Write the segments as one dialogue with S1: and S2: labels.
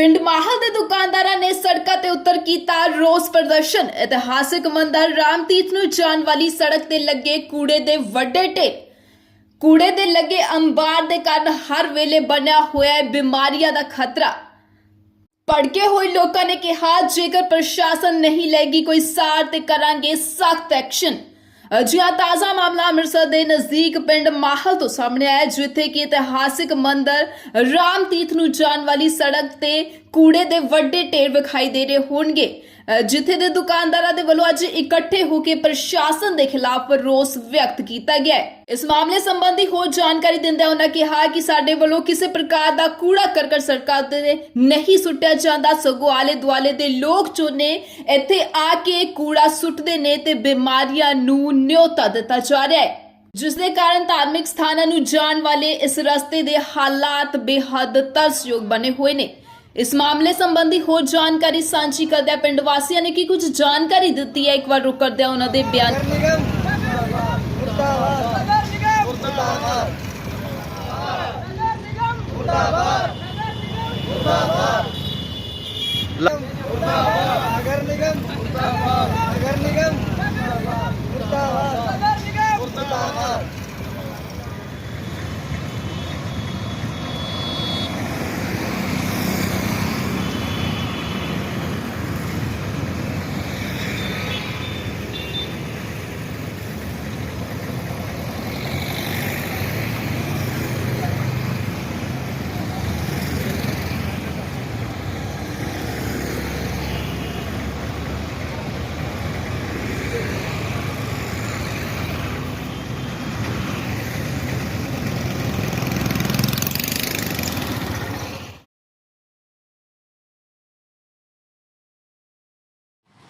S1: ਪਿੰਡ ਮਾਹਲ ਦੇ ਦੁਕਾਨਦਾਰਾਂ ਨੇ ਸੜਕਾਂ ਤੇ ਉਤਰ ਕੀਤਾ ਰੋਸ ਪ੍ਰਦਰਸ਼ਨ। ਇਤਿਹਾਸਿਕ ਮੰਦਰ ਰਾਮਤੀਰਥ ਨੂੰ ਜਾਣ ਵਾਲੀ ਸੜਕ ਤੇ ਲੱਗੇ ਕੂੜੇ ਦੇ ਵੱਡੇ ਢੇਰ ਕੂੜੇ ਦੇ ਲੱਗੇ ਅੰਬਾਰ ਦੇ ਕਾਰਨ ਹਰ ਵੇਲੇ ਬਣਿਆ ਹੋਇਆ ਹੈ ਬਿਮਾਰੀਆਂ ਦਾ ਖਤਰਾ। ਭੜਕੇ ਹੋਏ ਲੋਕਾਂ ਨੇ ਕਿਹਾ, ਜੇਕਰ ਪ੍ਰਸ਼ਾਸਨ ਨਹੀਂ ਲੈਗੀ ਕੋਈ ਸਾਰ ਤੇ ਕਰਾਂਗੇ ਸਖਤ ਐਕਸ਼ਨ। ਅਜਿਹਾ ਤਾਜ਼ਾ ਮਾਮਲਾ ਅੰਮ੍ਰਿਤਸਰ ਦੇ ਨਜ਼ਦੀਕ ਪਿੰਡ ਮਾਹਲ ਤੋਂ ਸਾਹਮਣੇ ਆਇਆ ਜਿੱਥੇ ਕਿ ਇਤਿਹਾਸਿਕ ਮੰਦਰ ਰਾਮ ਤੀਰਥ ਨੂੰ ਜਾਣ ਵਾਲੀ ਸੜਕ ਤੇ ਕੂੜੇ ਦੇ ਵੱਡੇ ਢੇਰ ਵਿਖਾਈ ਦੇ ਰਹੇ ਹੋਣਗੇ। ਜਿੱਥੇ ਦੇ ਦੁਕਾਨਦਾਰਾਂ ਦੇ ਵੱਲੋਂ ਅੱਜ ਇਕੱਠੇ ਹੋ ਕੇ ਪ੍ਰਸ਼ਾਸਨ ਦੇ ਖਿਲਾਫ ਰੋਸ ਵਿਅਕਤ ਕੀਤਾ ਗਿਆ ਇਸ ਮਾਮਲੇ ਸੰਬੰਧੀ ਹੋਰ ਜਾਣਕਾਰੀ ਦਿੰਦਿਆਂ ਉਹਨਾਂ ਕਿਹਾ ਕਿ ਸਾਡੇ ਵੱਲੋਂ ਕਿਸੇ ਪ੍ਰਕਾਰ ਦਾ ਕੂੜਾ ਕਰਕਟ ਸੜਕਾਂ ਤੇ ਨਹੀਂ ਸੁੱਟਿਆ ਜਾਂਦਾ। ਸਗੋਂ ਆਲੇ ਦੁਆਲੇ ਦੇ ਲੋਕ ਜੋ ਨੇ, ਇੱਥੇ ਆ ਕੇ ਕੂੜਾ ਸੁੱਟਦੇ ਨੇ ਤੇ ਬਿਮਾਰੀਆਂ ਨੂੰ ਨਿਉਤਾ ਦਿੱਤਾ ਜਾ ਰਿਹਾ ਹੈ। ਜਿਸ ਦੇ ਕਾਰਨ ਧਾਰਮਿਕ ਸਥਾਨਾਂ ਨੂੰ ਜਾਣ ਵਾਲੇ ਇਸ ਰਸਤੇ ਦੇ ਹਾਲਾਤ ਬੇਹੱਦ ਤਰਸਯੋਗ ਬਣੇ ਹੋਏ ਨੇ। ਇਸ ਮਾਮਲੇ ਸੰਬੰਧੀ ਹੋਰ ਜਾਣਕਾਰੀ ਸਾਂਝੀ ਕਰਦਿਆਂ ਪਿੰਡ ਵਾਸੀਆਂ ਨੇ ਕੀ ਕੁਝ ਜਾਣਕਾਰੀ ਦਿੱਤੀ ਹੈ? ਇੱਕ ਵਾਰ ਰੁਕ ਕਰਦੇ ਉਹਨਾਂ ਦੇ ਬਿਆਨ।
S2: ਮੁਰਦਾਬਾਦ। ਮੁਰਦਾਬਾਦ। ਮੁਰਦਾਬਾਦ ਨਗਰ ਨਿਗਮ ਮੁਰਦਾਬਾਦ ਨਗਰ ਨਿਗਮ ਮੁਰਦਾਬਾਦ ਨਗਰ ਨਿਗਮ ਮੁਰਦਾਬਾਦ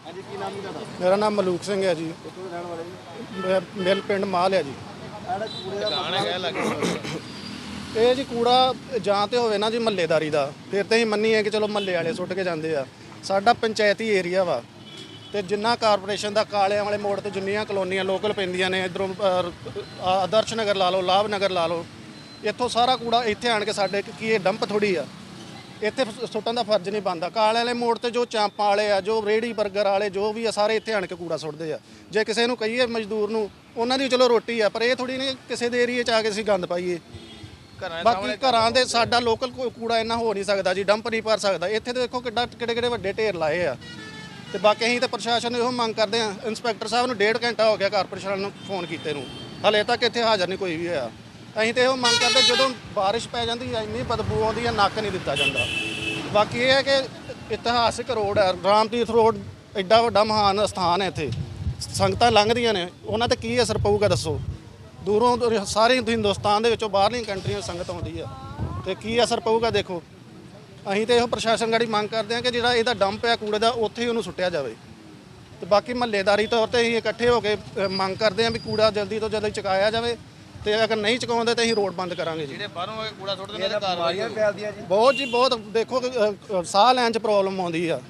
S3: ਹਾਂਜੀ ਕੀ ਨਾਮ ਹੈ ਤੁਹਾਡਾ
S4: ਮੇਰਾ ਨਾਮ ਮਲੂਕ ਸਿੰਘ ਹੈ ਜੀ।
S3: ਕਿੱਥੋਂ ਦੇ ਰਹਿਣ ਵਾਲੇ ਜੀ
S4: ਮੈਂ ਮਿਲ ਪਿੰਡ ਮਾਲ ਹੈ ਜੀ।
S3: ਆੜਾ ਕੂੜੇ ਦਾ ਮਸਲਾ
S4: ਇਹ ਜੀ ਕੂੜਾ ਜਾਂ ਤੇ ਹੋਵੇ ਨਾ ਜੀ ਮਹੱਲੇਦਾਰੀ ਦਾ, ਫਿਰ ਤੇ ਅਸੀਂ ਮੰਨੀਏ ਕਿ ਚਲੋ ਮਹੱਲੇ ਵਾਲੇ ਸੁੱਟ ਕੇ ਜਾਂਦੇ ਆ। ਸਾਡਾ ਪੰਚਾਇਤੀ ਏਰੀਆ ਵਾ ਤੇ ਜਿੰਨਾ ਕਾਰਪੋਰੇਸ਼ਨ ਦਾ ਕਾਲਿਆਂ ਵਾਲੇ ਮੋੜ ਤੇ ਜਿੰਨੀਆਂ ਕਲੋਨੀਆਂ ਲੋਕਲ ਪੈਂਦੀਆਂ ਨੇ, ਇਧਰੋਂ ਆਦਰਸ਼ ਨਗਰ ਲਾ ਲਓ, ਲਾਭ ਨਗਰ ਲਾ ਲਓ, ਇੱਥੋਂ ਸਾਰਾ ਕੂੜਾ ਇੱਥੇ ਆਣ ਕੇ ਸਾਡੇ ਕੀ ਇਹ ਡੰਪ ਥੋੜੀ ਆ। ਇੱਥੇ ਸੁੱਟਣ ਦਾ ਫਰਜ਼ ਨਹੀਂ ਬਣਦਾ। ਕਾਲੇ ਵਾਲੇ ਮੋੜ ਤੇ ਜੋ ਚਾਂਪਾਂ ਵਾਲੇ ਆ ਜੋ ਰੇੜੀ 버ਗਰ ਵਾਲੇ ਜੋ ਵੀ ਆ ਸਾਰੇ ਇੱਥੇ ਆਣ ਕੇ ਕੂੜਾ ਸੁੱਟਦੇ ਆ। ਜੇ ਕਿਸੇ ਨੂੰ ਕਹੀਏ ਮਜ਼ਦੂਰ ਨੂੰ ਉਹਨਾਂ ਦੀ ਚਲੋ ਰੋਟੀ ਆ ਪਰ ਇਹ ਥੋੜੀ ਨਹੀਂ ਕਿਸੇ ਦੇ ਏਰੀਏ 'ਚ ਆ ਕੇ ਅਸੀਂ ਗੰਦ ਪਾਈਏ। ਬਾਕੀ ਘਰਾਂ ਦੇ ਸਾਡਾ ਲੋਕਲ ਕੂੜਾ ਇੰਨਾ ਹੋ ਨਹੀਂ ਸਕਦਾ ਜੀ ਡੰਪ ਨਹੀਂ ਭਰ ਸਕਦਾ। ਇੱਥੇ ਤੇ ਦੇਖੋ ਕਿੱਡਾ ਕਿਹੜੇ ਕਿਹੜੇ ਵੱਡੇ ਢੇਰ ਲਾਏ ਆ। ਤੇ ਬਾਕੀ ਅਸੀਂ ਤੇ ਪ੍ਰਸ਼ਾਸਨ ਨੂੰ ਇਹੋ ਮੰਗ ਕਰਦੇ ਆ। ਇੰਸਪੈਕਟਰ ਸਾਹਿਬ ਨੂੰ ਡੇਢ ਘੰਟਾ ਹੋ ਗਿਆ ਕਾਰਪੋਰੇਸ਼ਨ ਨੂੰ ਫੋਨ ਕੀਤੇ ਨੂੰ। ਹਲੇ ਤੱਕ ਇੱਥੇ ਹਾਜ਼ਰ ਨਹੀਂ ਕੋਈ ਵੀ ਹੋਇਆ। ਅਸੀਂ ਤੇ ਇਹੋ ਮੰਗ ਕਰਦੇ, ਜਦੋਂ ਬਾਰਿਸ਼ ਪੈ ਜਾਂਦੀ ਹੈ ਇੰਨੀ ਬਦਬੂ ਆਉਂਦੀ ਹੈ ਨੱਕ ਨਹੀਂ ਦਿੱਤਾ ਜਾਂਦਾ। ਬਾਕੀ ਇਹ ਹੈ ਕਿ ਇਤਿਹਾਸਿਕ ਰੋਡ ਹੈ ਰਾਮਤੀਰਥ ਰੋਡ, ਐਡਾ ਵੱਡਾ ਮਹਾਨ ਸਥਾਨ ਹੈ ਇੱਥੇ। ਸੰਗਤਾਂ ਲੰਘਦੀਆਂ ਨੇ, ਉਹਨਾਂ ਤੇ ਕੀ ਅਸਰ ਪਊਗਾ ਦੱਸੋ? ਦੂਰੋਂ ਦੂਰ, ਸਾਰੇ ਹਿੰਦੁਸਤਾਨ ਦੇ ਵਿੱਚੋਂ ਬਾਹਰਲੀਆਂ ਕੰਟਰੀਆਂ ਸੰਗਤ ਆਉਂਦੀ ਹੈ ਤੇ ਕੀ ਅਸਰ ਪਊਗਾ ਦੇਖੋ? ਅਸੀਂ ਤੇ ਇਹੋ ਪ੍ਰਸ਼ਾਸਨ ਗਾੜੀ ਮੰਗ ਕਰਦੇ ਹਾਂ ਕਿ ਜਿਹੜਾ ਇਹਦਾ ਡੰਪ ਹੈ ਕੂੜੇ ਦਾ, ਉੱਥੇ ਹੀ ਉਹਨੂੰ ਸੁੱਟਿਆ ਜਾਵੇ। ਤੇ ਬਾਕੀ ਮਹੱਲੇਦਾਰੀ ਤੌਰ ਤੇ ਅਸੀਂ ਇਕੱਠੇ ਹੋ ਕੇ ਮੰਗ ਕਰਦੇ ਹਾਂ ਵੀ ਕੂੜਾ ਜਲਦੀ ਤੋਂ ਜਲਦੀ ਚੁਕਾਇਆ ਜਾਵੇ। ਤੇ ਅਗਰ ਨਹੀਂ ਚੁਕਾਉਂਦੇ ਤਾਂ ਅਸੀਂ ਰੋਡ ਬੰਦ ਕਰਾਂਗੇ ਜੀ।
S3: ਜਿਹੜੇ ਬਾਹਰੋਂ ਆ ਕੇ ਕੂੜਾ ਸੁੱਟਦੇ ਨੇ
S2: ਇਹਦਾ
S3: ਕਾਰਵਾਈ
S2: ਬਿਮਾਰੀਆਂ ਫੈਲਦੀਆਂ ਜੀ।
S4: ਬਹੁਤ ਜੀ ਬਹੁਤ। ਦੇਖੋ ਕਿ, ਅ, ਸਾਹ ਲੈਣ 'ਚ ਪ੍ਰੋਬਲਮ ਆਉਂਦੀ ਆ।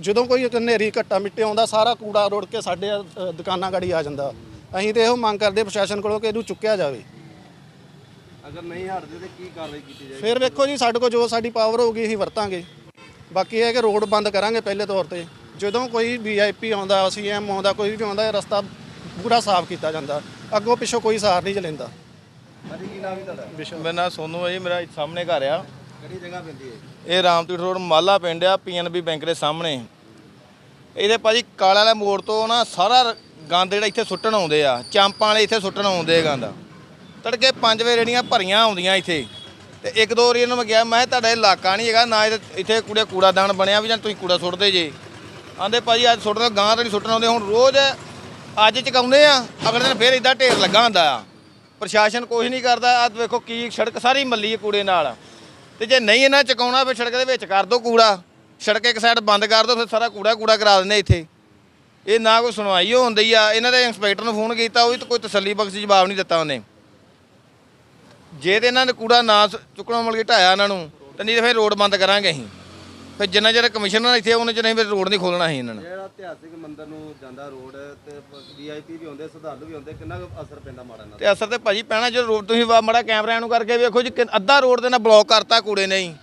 S4: ਜਦੋਂ ਕੋਈ ਹਨੇਰੀ ਘੱਟਾ ਮਿੱਟੇ ਆਉਂਦਾ ਸਾਰਾ ਕੂੜਾ ਰੁੜ ਕੇ ਸਾਡੇ ਅ, ਦੁਕਾਨਾਂ ਗਾੜੀ ਆ ਜਾਂਦਾ। ਅਸੀਂ ਤੇ ਇਹੋ ਮੰਗ ਕਰਦੇ ਪ੍ਰਸ਼ਾਸਨ ਕੋਲੋਂ ਕਿ ਇਹਨੂੰ ਚੁੱਕਿਆ ਜਾਵੇ।
S3: ਅਗਰ ਨਹੀਂ ਹਟਦੇ ਤੇ ਕੀ ਕਾਰਵਾਈ ਕੀਤੀ ਜਾਏਗੀ?
S4: ਫਿਰ ਵੇਖੋ ਜੀ ਸਾਡੇ ਕੋਲ ਜੋ ਸਾਡੀ ਪਾਵਰ ਹੋਊਗੀ ਅਸੀਂ ਵਰਤਾਂਗੇ। ਬਾਕੀ ਇਹ ਹੈ ਕਿ ਰੋਡ ਬੰਦ ਕਰਾਂਗੇ ਪਹਿਲੇ ਤੌਰ ਤੇ। ਜਦੋਂ ਕੋਈ ਵੀਆਈਪੀ ਆਉਂਦਾ ਸੀਐਮ ਆਉਂਦਾ ਕੋਈ ਵੀ ਆਉਂਦਾ ਇਹ ਰਸਤਾ ਪੂਰਾ ਸਾਫ਼ ਕੀਤਾ ਜਾਂਦਾ। ਅੱਗੋਂ ਪਿੱਛੋਂ ਕੋਈ ਸਾਰ ਨਹੀਂ ਚਲੇਂਦਾ
S3: ਹਾਂਜੀ ਕੀ ਨਾਮ ਹੈ ਤੁਹਾਡਾ?
S5: ਮੇਰਾ ਨਾਮ ਸੋਨੂ ਹੈ ਜੀ ਮੇਰਾ ਸਾਹਮਣੇ ਘਰ ਆ।
S3: ਕਿਹੜੀ ਜਗ੍ਹਾ ਪੈਂਦੀ ਹੈ
S5: ਇਹ ਰਾਮਤੀਰਥ ਰੋਡ ਮਾਲਾ ਪਿੰਡ ਆ ਪੀਐਨਬੀ ਬੈਂਕ ਦੇ ਸਾਹਮਣੇ। ਇਹਦੇ ਭਾਜੀ ਕਾਲੇ ਵਾਲੇ ਮੋੜ ਤੋਂ ਨਾ ਸਾਰਾ ਗੰਦ ਜਿਹੜਾ ਇੱਥੇ ਸੁੱਟਣ ਆਉਂਦੇ ਆ ਚਾਂਪਾਂ ਵਾਲੇ ਇੱਥੇ ਸੁੱਟਣ ਆਉਂਦੇ ਆ ਗੰਦ। ਤੜਕੇ 5 ਵਜੇ ਰੇੜੀਆਂ ਭਰੀਆਂ ਆਉਂਦੀਆਂ ਇੱਥੇ ਤੇ ਇੱਕ ਦੋ ਵਾਰੀ ਇਹਨੂੰ ਮੈਂ ਕਿਹਾ ਮੈਂ ਤੁਹਾਡਾ ਇਲਾਕਾ ਨਹੀਂ ਹੈਗਾ ਨਾ ਇੱਥੇ ਕੂੜੇ ਕੂੜਾਦਾਨ ਬਣਿਆ ਵੀ ਜਾਂ ਤੁਸੀਂ ਕੂੜਾ ਸੁੱਟਦੇ ਜੇ। ਆਂਦੇ ਭਾਜੀ ਅੱਜ ਸੁੱਟਦੇ ਗਾਂ ਤਾਂ ਨਹੀਂ ਸੁੱਟਣ ਆਉਂਦੇ ਹੁਣ ਰੋਜ਼ ਅੱਜ ਚਕਾਉਂਦੇ ਆ, ਅਗਲੇ ਦਿਨ ਫੇਰ ਇਦਾਂ ਢੇਰ ਲੱਗਾ ਹੁੰਦਾ ਆ। ਪ੍ਰਸ਼ਾਸਨ ਕੁਛ ਨਹੀਂ ਕਰਦਾ ਆ ਵੇਖੋ ਕੀ ਸੜਕ ਸਾਰੀ ਮੱਲੀ ਕੂੜੇ ਨਾਲ। ਤੇ ਜੇ ਨਹੀਂ ਇਹਨਾਂ ਚਕਾਉਣਾ, ਫਿਰ ਸੜਕ ਦੇ ਵਿੱਚ ਕਰ ਦੋ ਕੂੜਾ। ਸੜਕ ਇੱਕ ਸਾਈਡ ਬੰਦ ਕਰ ਦੋ, ਫਿਰ ਸਾਰਾ ਕੂੜਾ ਕੂੜਾ ਕਰਾ ਦਿੰਦੇ ਇੱਥੇ। ਇਹ ਨਾ ਕੋਈ ਸੁਣਵਾਈ ਹੁੰਦੀ ਆ, ਇਹਨਾਂ ਦੇ ਇੰਸਪੈਕਟਰ ਨੂੰ ਫੋਨ ਕੀਤਾ, ਉਹ ਵੀ ਤਾਂ ਕੋਈ ਤਸੱਲੀ ਬਖਸ਼ ਜਵਾਬ ਨਹੀਂ ਦਿੱਤਾ ਉਹਨੇ। ਜੇ ਤੇ ਇਹਨਾਂ ਨੇ ਕੂੜਾ ਨਾ ਸ- ਚੁੱਕਣਾ ਮਿਲ ਕੇ ਢਾਇਆ ਇਹਨਾਂ ਨੂੰ, ਤੇ ਨਹੀਂ ਤੇ ਫਿਰ ਰੋਡ ਬੰਦ ਕਰਾਂਗੇ ਅਸੀਂ। ਫਿਰ ਜਿੰਨਾ ਚਿਰ ਕਮਿਸ਼ਨਰ ਇੱਥੇ ਉਹਨੇ ਚਿਰ ਅਸੀਂ ਫਿਰ ਰੋਡ ਨਹੀਂ ਖੋਲਣਾ ਸੀ ਇਹਨਾਂ ਨੇ।
S3: ਜਿਹੜਾ ਇਤਿਹਾਸਿਕ ਮੰਦਿਰ ਨੂੰ ਜਾਂਦਾ ਰੋਡ ਤੇ ਵੀਆਈਪੀ ਵੀ ਆਉਂਦੇ ਸ਼ਰਧਾਲੂ ਵੀ ਆਉਂਦੇ ਕਿੰਨਾ ਕੁ ਅਸਰ ਪੈਂਦਾ ਮਾੜਾ ਨਾਲ
S5: ਤੇ? ਅਸਰ ਤੇ ਭਾਜੀ ਪੈਣਾ ਜਦੋਂ ਰੋਡ ਤੁਸੀਂ ਵਾ ਮੜਾ ਕੈਮਰਿਆਂ ਨੂੰ ਕਰਕੇ ਵੇਖੋ ਜੀ ਕਿ ਅੱਧਾ ਰੋਡ ਦੇ ਨਾਲ ਬਲੌਕ ਕਰਤਾ ਕੂੜੇ ਨੇ ਹੀ।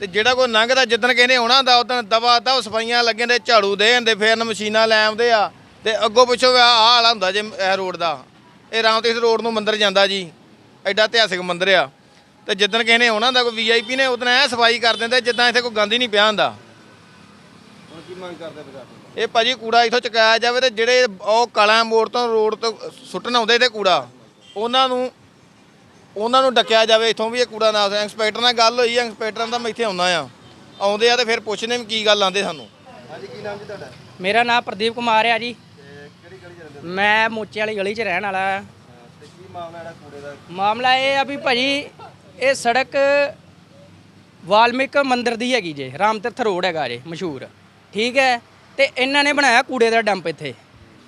S5: ਤੇ ਜਿਹੜਾ ਕੋਈ ਲੰਘਦਾ ਜਿੱਦਣ ਨੇ ਆਉਣਾ ਹੁੰਦਾ ਉਦੋਂ ਦਵਾ ਦਵ ਸਫਾਈਆਂ ਲੱਗੇ ਨੇ ਝਾੜੂ ਦੇ ਜਾਂਦੇ ਫੇਰ ਮਸ਼ੀਨਾਂ ਲੈ ਆਉਂਦੇ ਆ। ਤੇ ਅੱਗੋਂ ਪਿੱਛੋਂ ਆਹ ਆਹ ਹਾਲ ਹੁੰਦਾ ਜੇ ਇਹ ਰੋਡ ਦਾ। ਇਹ ਰਾਮਤੀਰਥ ਰੋਡ ਨੂੰ ਮੰਦਿਰ ਜਾਂਦਾ ਜੀ। ਐਡਾ ਇਤਿਹਾਸਿਕ ਮੰਦਿਰ ਆ। ਤੇ ਜਿੱਦਣ ਕਿਸੇ ਨੇ ਆਉਣਾ ਹੁੰਦਾ ਕੋਈ ਵੀਆਈਪੀ ਨੇ ਉਦੋਂ ਐ ਸਫ਼ਾਈ ਕਰ ਦਿੰਦੇ ਜਿੱਦਾਂ ਇੱਥੇ ਕੋਈ ਗੰਦ ਹੀ ਨਹੀਂ ਪਿਆ ਹੁੰਦਾ।
S3: ਹੁਣ ਕੀ ਮੰਗ ਕਰਦੇ ਪ੍ਰਸ਼ਾਸਨ
S5: ਇਹ ਭਾਜੀ ਕੂੜਾ ਇੱਥੋਂ ਚੁਕਾਇਆ ਜਾਵੇ ਤੇ ਜਿਹੜੇ ਉਹ ਕਾਲਾ ਮੋੜ ਤੋਂ ਰੋਡ ਤੋਂ ਸੁੱਟਣ ਆਉਂਦੇ ਤੇ ਕੂੜਾ ਉਹਨਾਂ ਨੂੰ ਉਹਨਾਂ ਨੂੰ ਡੱਕਿਆ ਜਾਵੇ ਇੱਥੋਂ ਵੀ ਇਹ ਕੂੜਾ ਨਾ ਇੰਸਪੈਕਟਰ ਨਾਲ ਗੱਲ ਹੋਈ ਇੰਸਪੈਕਟਰਾਂ ਦਾ ਮੈਂ ਇੱਥੇ ਆਉਣਾ ਆ। ਆਉਂਦੇ ਆ ਤੇ ਫਿਰ ਪੁੱਛਦੇ ਵੀ ਕੀ ਗੱਲ ਆਂਦੇ ਸਾਨੂੰ।
S3: ਹਾਂਜੀ ਕੀ ਨਾਮ ਜੀ ਤੁਹਾਡਾ?
S6: ਮੇਰਾ ਨਾਮ ਪ੍ਰਦੀਪ ਕੁਮਾਰ ਆ ਜੀ।
S3: ਤੇ ਕਿਹੜੀ ਗਲੀ ਚ ਰਹਿੰਦੇ ਹੋ?
S6: ਮੈਂ ਮੋਚੇ ਵਾਲੀ ਗਲੀ 'ਚ ਰਹਿਣ ਵਾਲਾ ਆ।
S3: ਅਹ ਤੇ ਕੀ ਮਾਮਲਾ ਜਿਹੜਾ ਕੂੜੇ ਦਾ?
S6: ਮਾਮਲਾ ਇਹ ਆ ਵੀ ਭਾਜੀ ਇਹ ਸੜਕ ਵਾਲਮੀਕ ਮੰਦਿਰ ਦੀ ਹੈਗੀ ਜੇ ਰਾਮ ਤੀਰਥ ਰੋਡ ਹੈਗਾ ਜੇ, ਮਸ਼ਹੂਰ। ਠੀਕ ਹੈ? ਤੇ ਇਹਨਾਂ ਨੇ ਬਣਾਇਆ ਕੂੜੇ ਦਾ ਡੰਪ ਇੱਥੇ।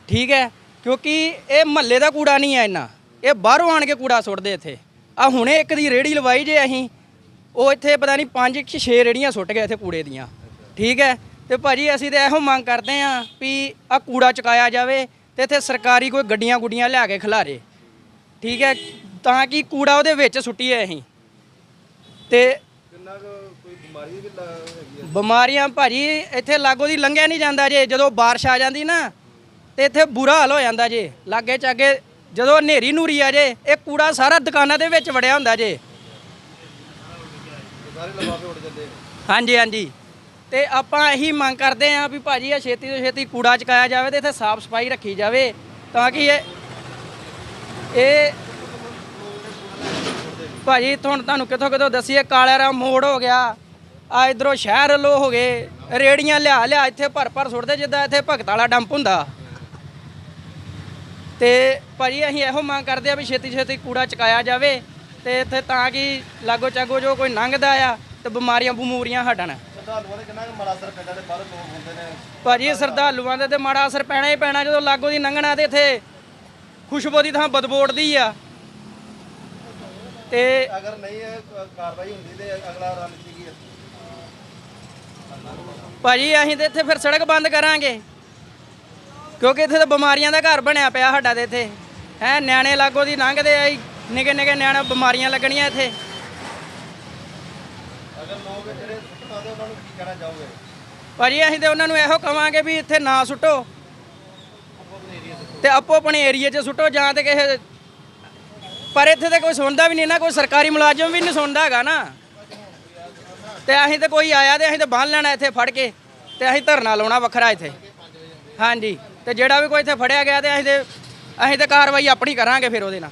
S6: ਠੀਕ ਹੈ? ਕਿਉਂਕਿ ਇਹ ਮਹੱਲੇ ਦਾ ਕੂੜਾ ਨਹੀਂ ਹੈ ਇਹਨਾਂ ਇਹ ਬਾਹਰੋਂ ਆਣ ਕੇ ਕੂੜਾ ਸੁੱਟਦੇ ਇੱਥੇ। ਆ ਹੁਣੇ ਇੱਕ ਦੀ ਰੇੜੀ ਲਵਾਈ ਜੇ ਅਸੀਂ। ਉਹ ਇੱਥੇ ਪਤਾ ਨਹੀਂ ਪੰਜ ਕਿ 6 ਰੇੜੀਆਂ ਸੁੱਟ ਗਏ ਇੱਥੇ ਕੂੜੇ ਦੀਆਂ। ਠੀਕ ਹੈ? ਤੇ ਭਾਜੀ ਅਸੀਂ ਤਾਂ ਇਹੋ ਮੰਗ ਕਰਦੇ ਆਂ ਵੀ ਆ ਕੂੜਾ ਚੁਕਾਇਆ ਜਾਵੇ ਤੇ ਇੱਥੇ ਸਰਕਾਰੀ ਕੋਈ ਗੱਡੀਆਂ ਗੁੱਡੀਆਂ ਲਿਆ ਕੇ ਖਿਲਾਰੇ। ਠੀਕ ਹੈ? ਤਾਂ ਕਿ ਕੂੜਾ ਉਹਦੇ ਵਿੱਚ ਸੁੱਟੀਏ ਅਸੀਂ। ਤੇ
S3: ਕਿੰਨਾ ਕੁ ਕੋਈ ਬਿਮਾਰੀ ਵੀ ਲਾ- ਹੈਗੀ ਆ?
S6: ਬਿਮਾਰੀਆਂ ਭਾਜੀ ਇੱਥੇ ਲਾਗੋ ਦੀ ਲੰਘਿਆ ਨਹੀਂ ਜਾਂਦਾ ਜੇ ਜਦੋਂ ਬਾਰਿਸ਼ ਆ ਜਾਂਦੀ ਨਾ ਤੇ ਇੱਥੇ ਬੁਰਾ ਹਾਲ ਹੋ ਜਾਂਦਾ ਜੇ। ਲਾਗੇ ਚਾਗੇ ਜਦੋਂ ਹਨੇਰੀ ਨੂਰੀ ਆ ਜੇ ਇਹ ਕੂੜਾ ਸਾਰਾ ਦੁਕਾਨਾਂ ਦੇ ਵਿੱਚ ਵੜਿਆ ਹੁੰਦਾ ਜੇ।
S3: ਤੇ ਸਾਰੇ ਲਫਾਫੇ ਉੱਡ ਜਾਂਦੇ
S6: ਹਾਂਜੀ ਹਾਂਜੀ। ਤੇ ਆਪਾਂ ਇਹੀ ਮੰਗ ਕਰਦੇ ਆਂ ਵੀ ਭਾਜੀ ਇਹ ਛੇਤੀ ਤੋਂ ਛੇਤੀ ਕੂੜਾ ਚਕਾਇਆ ਜਾਵੇ ਤੇ ਇੱਥੇ ਸਾਫ਼ ਸਫ਼ਾਈ ਰੱਖੀ ਜਾਵੇ ਤਾਂ ਕਿ ਇਹ ਇਹ ਭਾਜੀ ਤੁਹਾਨੂੰ ਤੁਹਾਨੂੰ ਕਿੱਥੋਂ ਕਿੱਥੋਂ ਦਸੀਏ? ਕਾਲੇਰਾ ਮੋੜ ਹੋ ਗਿਆ। ਆ ਇਧਰੋਂ ਸ਼ਹਿਰ ਲੋ ਹੋ ਗਏ। ਰੇੜੀਆਂ ਲਿਆ ਲਿਆ ਇੱਥੇ ਭਰ ਭਰ ਸੁੱਟਦੇ ਜਿੱਦਾਂ ਇੱਥੇ ਭਗਤ ਵਾਲਾ ਡੰਪ ਹੁੰਦਾ। ਤੇ ਭਾਜੀ ਅਸੀਂ ਇਹੋ ਮੰਗ ਕਰਦੇ ਆ ਵੀ ਛੇਤੀ ਛੇਤੀ ਕੂੜਾ ਚਕਾਇਆ ਜਾਵੇ ਤੇ ਇੱਥੇ ਤਾਂ ਕਿ ਲਾਗੋ ਚਾਗੋ ਜੋ ਕੋਈ ਲੰਘਦਾ ਆ ਤੇ ਬਿਮਾਰੀਆਂ ਬਮੂਰੀਆਂ ਹਟਣ। ਭਾਜੀ ਸਰਦਾਲੂਆਂ ਦੇ ਤੇ ਮਾੜਾ ਅਸਰ ਪੈਣਾ ਹੀ ਪੈਣਾ ਜਦੋਂ ਲਾਗੋ ਦੀ ਲੰਘਣਾ ਤੇ ਇੱਥੇ ਖੁਸ਼ਬੂ ਦੀ ਥਾਂ ਬਦਬੂ ਉੱਡਦੀ ਆ। ਤੇ
S3: ਅਗਰ ਨਹੀਂ ਕਾਰਵਾਈ ਹੁੰਦੀ ਤੇ ਅਗਲਾ ਰਨ ਕੀ ਹੈ?
S6: ਭਾਜੀ ਅਸੀਂ ਤੇ ਇੱਥੇ ਫਿਰ ਸੜਕ ਬੰਦ ਕਰਾਂਗੇ। ਕਿਉਂਕਿ ਇੱਥੇ ਤਾਂ ਬਿਮਾਰੀਆਂ ਦਾ ਘਰ ਬਣਿਆ ਪਿਆ ਸਾਡਾ ਤੇ ਇੱਥੇ। ਹੈ ਨਿਆਣੇ ਲਾਗੋ ਦੀ ਲੰਘਦੇ ਆ ਨਿੱਕੇ ਨਿੱਕੇ ਨਿਆਣੇ ਬਿਮਾਰੀਆਂ ਲੱਗਣੀਆਂ ਇੱਥੇ।
S3: ਅਗਰ ਲੋਕ ਜਿਹੜੇ ਸੁੱਟਣ ਆਉਂਦੇ ਉਹਨਾਂ ਨੂੰ ਕੀ ਕਹਿਣਾ ਚਾਹੋਗੇ?
S6: ਭਾਜੀ ਅਸੀਂ ਤੇ ਉਹਨਾਂ ਨੂੰ ਇਹੋ ਕਵਾਂਗੇ ਵੀ ਇੱਥੇ ਨਾ ਸੁੱਟੋ। ਤੇ ਆਪੋ ਆਪਣੇ ਏਰੀਏ 'ਚ ਸੁੱਟੋ ਜਾਂ ਤੇ ਕਿਸੇ ਪਰ ਇੱਥੇ ਤਾਂ ਕੋਈ ਸੁਣਦਾ ਵੀ ਨਹੀਂ ਨਾ, ਕੋਈ ਸਰਕਾਰੀ ਮੁਲਾਜ਼ਮ ਵੀ ਨਹੀਂ ਸੁਣਦਾ ਹੈਗਾ ਨਾ। ਤੇ ਅਸੀਂ ਤਾਂ ਕੋਈ ਆਇਆ ਤੇ ਅਸੀਂ ਤਾਂ ਬੰਨ ਲੈਣਾ ਇੱਥੇ ਫੜ ਕੇ, ਤੇ ਅਸੀਂ ਧਰਨਾ ਲਾਉਣਾ ਵੱਖਰਾ ਇੱਥੇ। ਹਾਂਜੀ, ਤੇ ਜਿਹੜਾ ਵੀ ਕੋਈ ਇੱਥੇ ਫੜਿਆ ਗਿਆ ਤੇ ਅਸੀਂ ਤੇ ਅਸੀਂ ਤੇ ਕਾਰਵਾਈ ਆਪਣੀ ਕਰਾਂਗੇ ਫਿਰ ਉਹਦੇ ਨਾਲ।